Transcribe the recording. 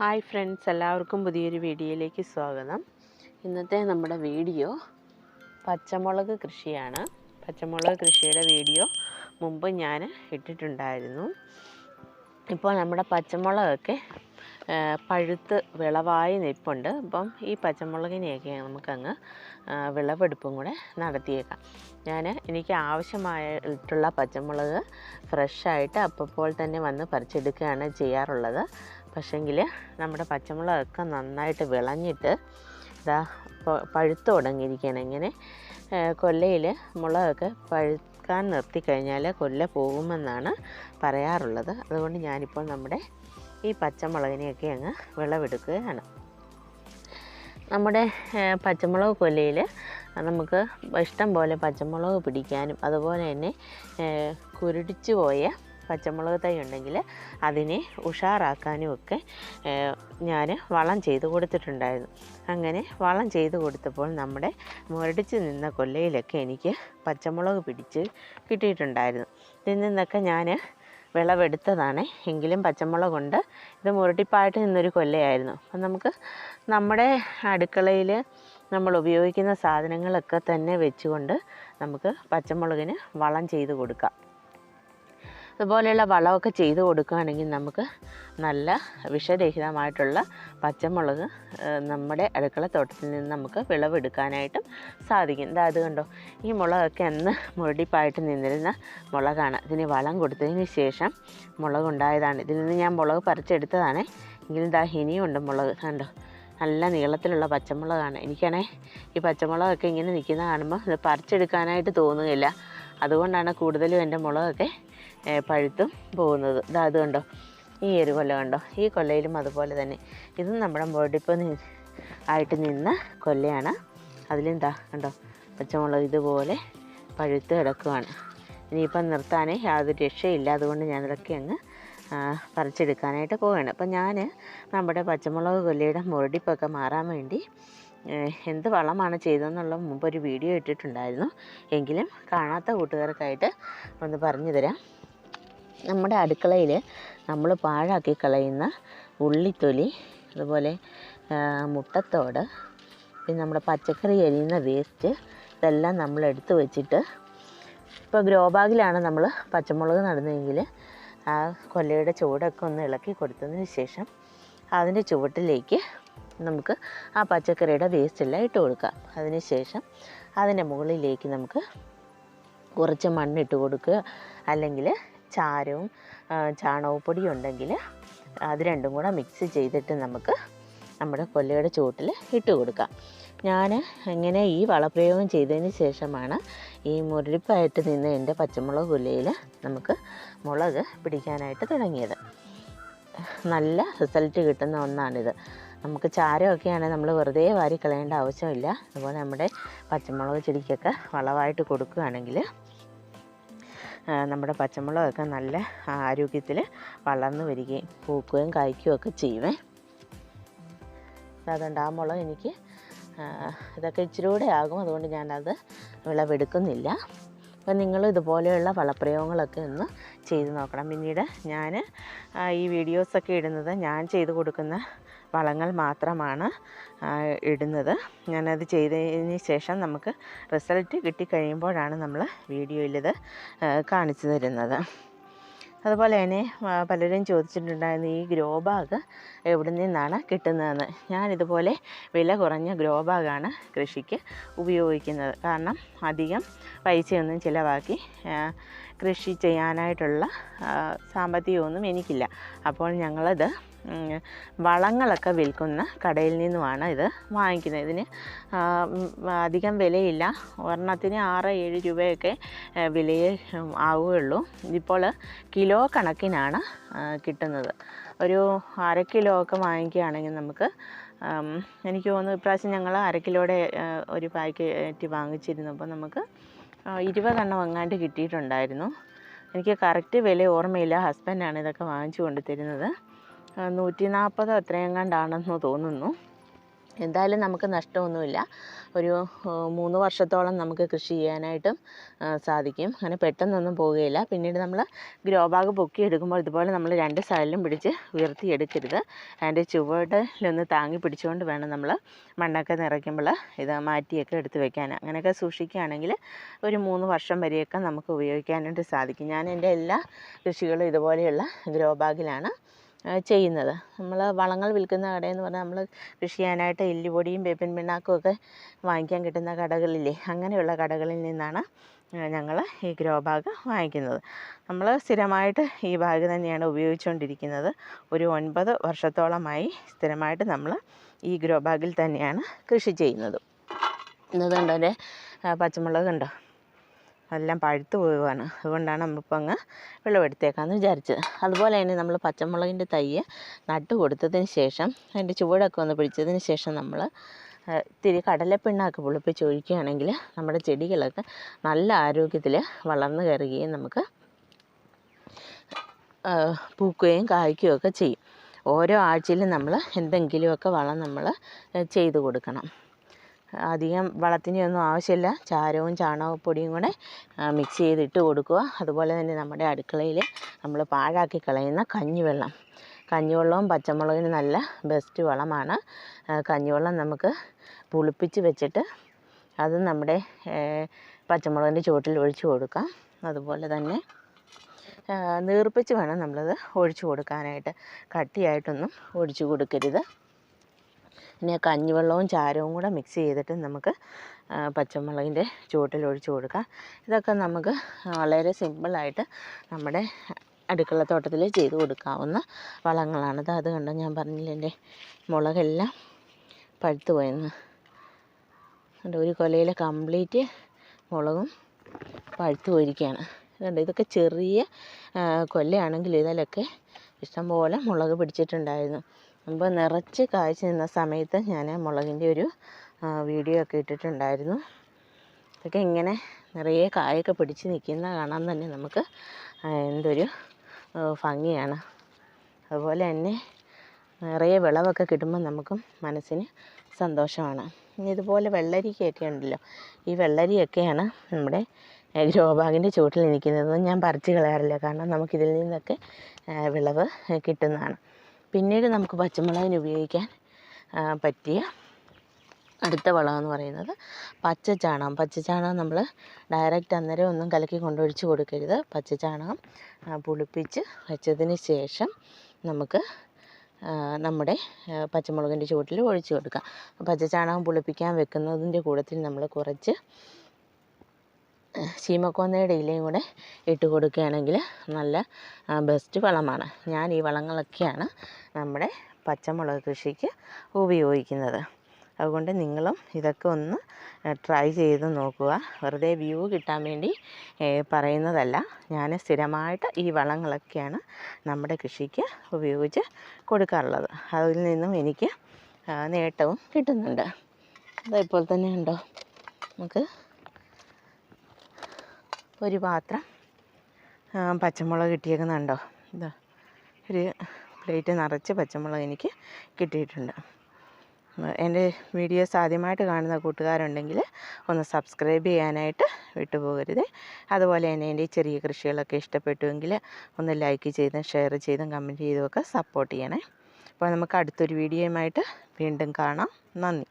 Hi friends എല്ലാവർക്കും പുതിയൊരു വീഡിയോയിലേക്ക് സ്വാഗതം. ഇന്നത്തെ നമ്മുടെ വീഡിയോ പച്ചമുളക് കൃഷിയാണ്. പച്ചമുളക് കൃഷിയുടെ വീഡിയോ മുമ്പ് ഞാൻ ഇട്ടിട്ടുണ്ടായിരുന്നു. ഇപ്പോൾ നമ്മുടെ പച്ചമുളകൊക്കെ പഴുത്ത് വിളവായി നിൽപ്പുണ്ട്. അപ്പം ഈ പച്ചമുളകിനെയൊക്കെ നമുക്കങ്ങ് വിളവെടുപ്പും കൂടെ നടത്തിയേക്കാം. ഞാൻ എനിക്ക് ആവശ്യമായിട്ടുള്ള പച്ചമുളക് ഫ്രഷായിട്ട് അപ്പോൾ തന്നെ വന്ന് പറിച്ചെടുക്കുകയാണ് ചെയ്യാറുള്ളത്. പക്ഷേങ്കിൽ നമ്മുടെ പച്ചമുളകൊക്കെ നന്നായിട്ട് വിളഞ്ഞിട്ട് ഇതാ പഴുത്ത് തുടങ്ങിയിരിക്കുകയാണ്. ഇങ്ങനെ കൊല്ലയിൽ മുളകൊക്കെ പഴുക്കാൻ നിർത്തിക്കഴിഞ്ഞാൽ കൊല്ല പോകുമെന്നാണ് പറയാറുള്ളത്. അതുകൊണ്ട് ഞാനിപ്പോൾ നമ്മുടെ ഈ പച്ചമുളകിനെയൊക്കെ അങ്ങ് വിളവെടുക്കുകയാണ്. നമ്മുടെ പച്ചമുളക് കൊല്ലയിൽ നമുക്ക് ഇഷ്ടം പോലെ പച്ചമുളക് പിടിക്കാനും അതുപോലെ തന്നെ കുരുടിച്ചു പോയ പച്ചമുളക് തൈ ഉണ്ടെങ്കിൽ അതിനെ ഉഷാറാക്കാനും ഒക്കെ ഞാൻ വളം ചെയ്ത് കൊടുത്തിട്ടുണ്ടായിരുന്നു. അങ്ങനെ വളം ചെയ്ത് കൊടുത്തപ്പോൾ നമ്മുടെ മുരടിച്ച് നിന്ന കൊല്ലയിലൊക്കെ എനിക്ക് പച്ചമുളക് പിടിച്ച് കിട്ടിയിട്ടുണ്ടായിരുന്നു. ഇതിൽ നിന്നൊക്കെ ഞാൻ വിളവെടുത്തതാണ്. എങ്കിലും പച്ചമുളക് കൊണ്ട് ഇത് മുരടിപ്പായിട്ട് നിന്നൊരു കൊല്ലയായിരുന്നു. അപ്പം നമുക്ക് നമ്മുടെ അടുക്കളയിൽ നമ്മൾ ഉപയോഗിക്കുന്ന സാധനങ്ങളൊക്കെ തന്നെ വെച്ചുകൊണ്ട് നമുക്ക് പച്ചമുളകിന് വളം ചെയ്ത് കൊടുക്കാം. അതുപോലെയുള്ള വളമൊക്കെ ചെയ്ത് കൊടുക്കുകയാണെങ്കിൽ നമുക്ക് നല്ല വിഷരഹിതമായിട്ടുള്ള പച്ചമുളക് നമ്മുടെ അടുക്കള തോട്ടത്തിൽ നിന്ന് നമുക്ക് വിളവെടുക്കാനായിട്ടും സാധിക്കും. ഇതാ കണ്ടോ? ഈ മുളകൊക്കെ അന്ന് മുരടിപ്പായിട്ട് നിന്നിരുന്ന മുളകാണ്. ഇതിന് വളം കൊടുത്തതിന് ശേഷം മുളകുണ്ടായതാണ്. ഇതിൽ നിന്ന് ഞാൻ മുളക് പറിച്ചെടുത്തതാണ്. എങ്കിലും ഇതാ ഇനിയുണ്ട് മുളക്. കണ്ടോ? നല്ല നീളത്തിലുള്ള പച്ചമുളകാണ്. എനിക്കാണേ ഈ പച്ചമുളകൊക്കെ ഇങ്ങനെ നിൽക്കുന്ന കാണുമ്പോൾ ഇത് പറിച്ചെടുക്കാനായിട്ട് തോന്നുകയില്ല. അതുകൊണ്ടാണ് കൂടുതലും എന്റെ മുളകൊക്കെ പഴുത്തും പോകുന്നത്. ഇതാ അത് കണ്ടോ? ഈ ഒരു കൊല കണ്ടോ? ഈ കൊല്ലയിലും അതുപോലെ തന്നെ. ഇതും നമ്മുടെ ബോഡിപ്പ് ആയിട്ട് നിന്ന കൊല്ലയാണ്. അതിലെന്താ കണ്ടോ? പച്ചമുളക് ഇതുപോലെ പഴുത്ത് കിടക്കുവാണ്. ഇനിയിപ്പം നിർത്താനേ യാതൊരു രക്ഷയില്ല. അതുകൊണ്ട് ഞാനിതൊക്കെ അങ്ങ് പറിച്ചെടുക്കാനായിട്ട് പോവുകയാണ് അപ്പം ഞാൻ നമ്മുടെ പച്ചമുളക് കൊല്ലയുടെ മുരടിപ്പൊക്കെ മാറാൻ വേണ്ടി എന്ത് വളമാണ് ചെയ്തതെന്നുള്ള മുമ്പ് ഒരു വീഡിയോ ഇട്ടിട്ടുണ്ടായിരുന്നു. എങ്കിലും കാണാത്ത കൂട്ടുകാർക്കായിട്ട് ഒന്ന് പറഞ്ഞു തരാം. നമ്മുടെ അടുക്കളയിൽ നമ്മൾ പാഴാക്കി കളയുന്ന ഉള്ളിത്തൊലി അതുപോലെ മുട്ടത്തോട് പിന്നെ നമ്മുടെ പച്ചക്കറി എരിയുന്ന വേസ്റ്റ് ഇതെല്ലാം നമ്മൾ എടുത്തു വെച്ചിട്ട് ഇപ്പോൾ ഗ്രോ ബാഗിലാണ് നമ്മൾ പച്ചമുളക് നടുന്നതെങ്കിൽ ആ കൊല്ലയുടെ ചുവടൊക്കെ ഒന്ന് ഇളക്കി കൊടുത്തതിന് ശേഷം അതിന്റെ ചുവട്ടിലേക്ക് നമുക്ക് ആ പച്ചക്കറിയുടെ വേസ്റ്റ് എല്ലാം ഇട്ട് കൊടുക്കാം. അതിനുശേഷം അതിന്റെ മുകളിലേക്ക് നമുക്ക് കുറച്ച് മണ്ണിട്ട് കൊടുക്കുക. അല്ലെങ്കിൽ ചാരവും ചാണകപ്പൊടിയും ഉണ്ടെങ്കിൽ അത് രണ്ടും കൂടെ മിക്സ് ചെയ്തിട്ട് നമുക്ക് നമ്മുടെ കൊല്ലയുടെ ചുവട്ടിൽ ഇട്ട് കൊടുക്കാം. ഞാൻ ഇങ്ങനെ ഈ വളപ്രയോഗം ചെയ്തതിന് ശേഷമാണ് ഈ മുരടിപ്പായിട്ട് നിന്ന് എന്റെ പച്ചമുളക് കൊല്ലയിൽ നമുക്ക് മുളക് പിടിക്കാനായിട്ട് തുടങ്ങിയത്. നല്ല റിസൾട്ട് കിട്ടുന്ന ഒന്നാണിത്. നമുക്ക് ചാരമൊക്കെയാണെങ്കിൽ നമ്മൾ വെറുതെ വാരി കളയേണ്ട ആവശ്യമില്ല. അതുപോലെ നമ്മുടെ പച്ചമുളക് ചെടിക്കൊക്കെ വളമായിട്ട് കൊടുക്കുകയാണെങ്കിൽ നമ്മുടെ പച്ചമുളകൊക്കെ നല്ല ആരോഗ്യത്തിൽ വളർന്നു വരികയും പൂക്കുകയും കായ്ക്കുകയും ഒക്കെ ചെയ്യുമേ അതുകൊണ്ട് ആ മുളക് എനിക്ക് ഇതൊക്കെ ഇച്ചിരി കൂടെ ആകും. അതുകൊണ്ട് ഞാനത് വിളവെടുക്കുന്നില്ല. അപ്പം നിങ്ങൾ ഇതുപോലെയുള്ള വളപ്രയോഗങ്ങളൊക്കെ ഒന്ന് ചെയ്ത് നോക്കണം. പിന്നീട് ഞാൻ ഈ വീഡിയോസൊക്കെ ഇടുന്നത് ഞാൻ ചെയ്ത് കൊടുക്കുന്ന വളങ്ങൾ മാത്രമാണ് ഇടുന്നത്. ഞാനത് ചെയ്തതിന് ശേഷം നമുക്ക് റിസൾട്ട് കിട്ടിക്കഴിയുമ്പോഴാണ് നമ്മൾ വീഡിയോയിലിത് കാണിച്ചു തരുന്നത്. അതുപോലെ തന്നെ പലരും ചോദിച്ചിട്ടുണ്ടായിരുന്നു ഈ ഗ്രോ ബാഗ് എവിടെ നിന്നാണ് കിട്ടുന്നതെന്ന്? ഞാനിതുപോലെ വില കുറഞ്ഞ ഗ്രോ ബാഗാണ് കൃഷിക്ക് ഉപയോഗിക്കുന്നത്. കാരണം അധികം പൈസയൊന്നും ചിലവാക്കി കൃഷി ചെയ്യാനായിട്ടുള്ള സാമ്പത്തികമൊന്നും എനിക്കില്ല. അപ്പോൾ ഞങ്ങളത് വളങ്ങളൊക്കെ വിൽക്കുന്ന കടയിൽ നിന്നുമാണ് ഇത് വാങ്ങിക്കുന്നത്. ഇതിന് അധികം വിലയില്ല. ഒരെണ്ണത്തിന് ആറ് ഏഴ് രൂപയൊക്കെ വിലയെ ആവുകയുള്ളൂ. ഇപ്പോൾ കിലോ കണക്കിനാണ് കിട്ടുന്നത്. ഒരു അര കിലോ ഒക്കെ വാങ്ങിക്കുകയാണെങ്കിൽ നമുക്ക് എനിക്ക് തോന്നുന്നു ഇപ്രാവശ്യം ഞങ്ങൾ അര കിലോയുടെ ഒരു പാക്കറ്റ് വാങ്ങിച്ചിരുന്നപ്പോൾ നമുക്ക് ആ, ഇരുപതെണ്ണം എങ്ങാണ്ട് കിട്ടിയിട്ടുണ്ടായിരുന്നു. എനിക്ക് കറക്റ്റ് വില ഓർമ്മയില്ല. ഹസ്ബൻഡാണ് ഇതൊക്കെ വാങ്ങിച്ചു കൊണ്ടു തരുന്നത് നൂറ്റി നാൽപ്പതോ കണ്ടാണെന്ന് തോന്നുന്നു. എന്തായാലും നമുക്ക് നഷ്ടമൊന്നുമില്ല. ഒരു മൂന്ന് വർഷത്തോളം നമുക്ക് കൃഷി ചെയ്യാനായിട്ടും സാധിക്കും. അങ്ങനെ പെട്ടെന്നൊന്നും പോവുകയില്ല. പിന്നീട് നമ്മൾ ഗ്രോ ബാഗ് പൊക്കി എടുക്കുമ്പോൾ ഇതുപോലെ നമ്മൾ രണ്ട് സൈഡിലും പിടിച്ച് ഉയർത്തി എടുക്കരുത് അതിന്റെ ചുവട്ടിലൊന്ന് താങ്ങി പിടിച്ചുകൊണ്ട് വേണം നമ്മൾ മണ്ണൊക്കെ നിറയ്ക്കുമ്പോൾ ഇത് മാറ്റിയൊക്കെ എടുത്ത് വെക്കാൻ. അങ്ങനെയൊക്കെ സൂക്ഷിക്കുകയാണെങ്കിൽ ഒരു മൂന്ന് വർഷം വരെയൊക്കെ നമുക്ക് ഉപയോഗിക്കാനായിട്ട് സാധിക്കും. ഞാൻ എന്റെ എല്ലാ കൃഷികളും ഇതുപോലെയുള്ള ഗ്രോ ബാഗിലാണ് ചെയ്യുന്നത്. നമ്മൾ വളങ്ങൾ വിൽക്കുന്ന കടയെന്ന് പറഞ്ഞാൽ നമ്മൾ കൃഷി ചെയ്യാനായിട്ട് എല്ലുപൊടിയും വേപ്പിൻ പിണ്ണാക്കും ഒക്കെ വാങ്ങിക്കാൻ കിട്ടുന്ന കടകളില്ലേ അങ്ങനെയുള്ള കടകളിൽ നിന്നാണ് ഞങ്ങൾ ഈ ഗ്രോ ബാഗ് വാങ്ങിക്കുന്നത്. നമ്മൾ സ്ഥിരമായിട്ട് ഈ ബാഗ് തന്നെയാണ് ഉപയോഗിച്ചുകൊണ്ടിരിക്കുന്നത്. ഒരു ഒൻപത് വർഷത്തോളമായി സ്ഥിരമായിട്ട് നമ്മൾ ഈ ഗ്രോ ബാഗിൽ തന്നെയാണ് കൃഷി ചെയ്യുന്നത്. എന്നതുകൊണ്ട് എന്റെ പച്ചമുളക് കണ്ടോ? എല്ലാം പഴുത്ത് പോവുകയാണ്. അതുകൊണ്ടാണ് നമ്മളിപ്പോൾ അങ്ങ് വിളവെടുത്തേക്കാമെന്ന് വിചാരിച്ചത്. അതുപോലെ തന്നെ നമ്മൾ പച്ചമുളകിന്റെ തൈ നട്ട് കൊടുത്തതിന് ശേഷം അതിന്റെ ചുവടൊക്കെ ഒന്ന് പിടിച്ചതിന് ശേഷം നമ്മൾ ഇത്തിരി കടലപ്പിണ്ണാക്ക് പുളിപ്പിച്ച് ഒഴിക്കുകയാണെങ്കിൽ നമ്മുടെ ചെടികളൊക്കെ നല്ല ആരോഗ്യത്തിൽ വളർന്നു കയറുകയും നമുക്ക് പൂക്കുകയും കായ്ക്കുകയും ഒക്കെ ചെയ്യും. ഓരോ ആഴ്ചയിലും നമ്മൾ എന്തെങ്കിലുമൊക്കെ വളം നമ്മൾ ചെയ്തു കൊടുക്കണം. അധികം വളത്തിനൊന്നും ആവശ്യമില്ല. ചാരവും ചാണകപ്പൊടിയും കൂടെ മിക്സ് ചെയ്തിട്ട് കൊടുക്കുക. അതുപോലെ തന്നെ നമ്മുടെ അടുക്കളയിൽ നമ്മൾ പാഴാക്കി കളയുന്ന കഞ്ഞിവെള്ളം. കഞ്ഞിവെള്ളവും പച്ചമുളകിന് നല്ല ബെസ്റ്റ് വളമാണ്. കഞ്ഞിവെള്ളം നമുക്ക് പുളിപ്പിച്ച് വെച്ചിട്ട് അത് നമ്മുടെ പച്ചമുളകിന്റെ ചുവട്ടിൽ ഒഴിച്ചു കൊടുക്കാം. അതുപോലെ തന്നെ നീർപ്പിച്ച് വേണം നമ്മളത് ഒഴിച്ചു കൊടുക്കാനായിട്ട്. കട്ടിയായിട്ടൊന്നും ഒഴിച്ചു കൊടുക്കരുത്. പിന്നെ കഞ്ഞിവെള്ളവും ചാരവും കൂടെ മിക്സ് ചെയ്തിട്ട് നമുക്ക് പച്ചമുളകിന്റെ ചുവട്ടിൽ ഒഴിച്ചു കൊടുക്കാം. ഇതൊക്കെ നമുക്ക് വളരെ സിമ്പിളായിട്ട് നമ്മുടെ അടുക്കള തോട്ടത്തിൽ ചെയ്ത് കൊടുക്കാവുന്ന വളങ്ങളാണിത് അത് കണ്ടോ? ഞാൻ പറഞ്ഞില്ല എന്റെ മുളകെല്ലാം പഴുത്തു പോയെന്ന്. കണ്ടോ? ഒരു കൊലയിൽ കംപ്ലീറ്റ് മുളകും പഴുത്തു പോയിരിക്കുകയാണ്. കണ്ടോ? ഇതൊക്കെ ചെറിയ കൊല്ലയാണെങ്കിൽ ഇതിലൊക്കെ ഇഷ്ടംപോലെ മുളക് പിടിച്ചിട്ടുണ്ടായിരുന്നു. മുമ്പ് നിറച്ച് കാഴ്ച നിന്ന സമയത്ത് ഞാൻ മുളകിന്റെ ഒരു വീഡിയോ ഒക്കെ ഇട്ടിട്ടുണ്ടായിരുന്നു. ഇതൊക്കെ ഇങ്ങനെ നിറയെ കായൊക്കെ പിടിച്ച് നിൽക്കുന്ന കാണാൻ തന്നെ നമുക്ക് എന്തൊരു ഭംഗിയാണ്. അതുപോലെ തന്നെ നിറയെ വിളവൊക്കെ കിട്ടുമ്പോൾ നമുക്കും മനസ്സിന് സന്തോഷമാണ്. ഇതുപോലെ വെള്ളരിക്കയൊക്കെ ഉണ്ടല്ലോ ഈ വെള്ളരിയൊക്കെയാണ് നമ്മുടെ ഗ്രോ ബാഗിന്റെ ചുവട്ടിൽ നിൽക്കുന്നത്. ഞാൻ പറിച്ച് കളയാറില്ല കാരണം നമുക്കിതിൽ നിന്നൊക്കെ വിളവ് കിട്ടുന്നതാണ്. പിന്നീട് നമുക്ക് പച്ചമുളകിന് ഉപയോഗിക്കാൻ പറ്റിയ അടുത്ത വളം എന്ന് പറയുന്നത് പച്ചച്ചാണകം പച്ചച്ചാണകം നമ്മൾ ഡയറക്റ്റ് അന്നേരം ഒന്നും കലക്കി കൊണ്ടൊഴിച്ച് കൊടുക്കരുത്. പച്ചച്ചാണകം ആ, പുളിപ്പിച്ച് വെച്ചതിന് ശേഷം നമുക്ക് നമ്മുടെ പച്ചമുളകിന്റെ ചുവട്ടിൽ ഒഴിച്ച് കൊടുക്കാം. പച്ചച്ചാണകം പുളിപ്പിക്കാൻ വെക്കുന്നതിന്റെ കൂട്ടത്തിൽ നമ്മൾ കുറച്ച് ശീമക്കൊന്നയുടെ ഇലയും കൂടെ ഇട്ട് കൊടുക്കുകയാണെങ്കിൽ നല്ല ബെസ്റ്റ് വളമാണ്. ഞാൻ ഈ വളങ്ങളൊക്കെയാണ് നമ്മുടെ പച്ചമുളക് കൃഷിക്ക് ഉപയോഗിക്കുന്നത്. അതുകൊണ്ട് നിങ്ങളും ഇതൊക്കെ ഒന്ന് ട്രൈ ചെയ്ത് നോക്കുക. വെറുതെ വ്യൂ കിട്ടാൻ വേണ്ടി പറയുന്നതല്ല. ഞാൻ സ്ഥിരമായിട്ട് ഈ വളങ്ങളൊക്കെയാണ് നമ്മുടെ കൃഷിക്ക് ഉപയോഗിച്ച് കൊടുക്കാറുള്ളത്. അതിൽ നിന്നും എനിക്ക് നേട്ടവും കിട്ടുന്നുണ്ട്. അതേപോലെ തന്നെ ഉണ്ടോ? നമുക്ക് ഒരു പാത്രം പച്ചമുളക് കിട്ടിയേക്കുന്നുണ്ടോ ഇതാ ഒരു പ്ലേറ്റ് നിറച്ച് പച്ചമുളക് എനിക്ക് കിട്ടിയിട്ടുണ്ട്. എന്റെ വീഡിയോസ് ആദ്യമായിട്ട് കാണുന്ന കൂട്ടുകാരുണ്ടെങ്കിൽ ഒന്ന് സബ്സ്ക്രൈബ് ചെയ്യാനായിട്ട് വിട്ടുപോകരുത്. അതുപോലെ തന്നെ എന്റെ ചെറിയ കൃഷികളൊക്കെ ഇഷ്ടപ്പെട്ടുവെങ്കിൽ ഒന്ന് ലൈക്ക് ചെയ്തും ഷെയർ ചെയ്തും കമന്റ് ചെയ്തുമൊക്കെ സപ്പോർട്ട് ചെയ്യണേ. അപ്പോൾ നമുക്ക് അടുത്തൊരു വീഡിയോയുമായിട്ട് വീണ്ടും കാണാം. നന്ദി.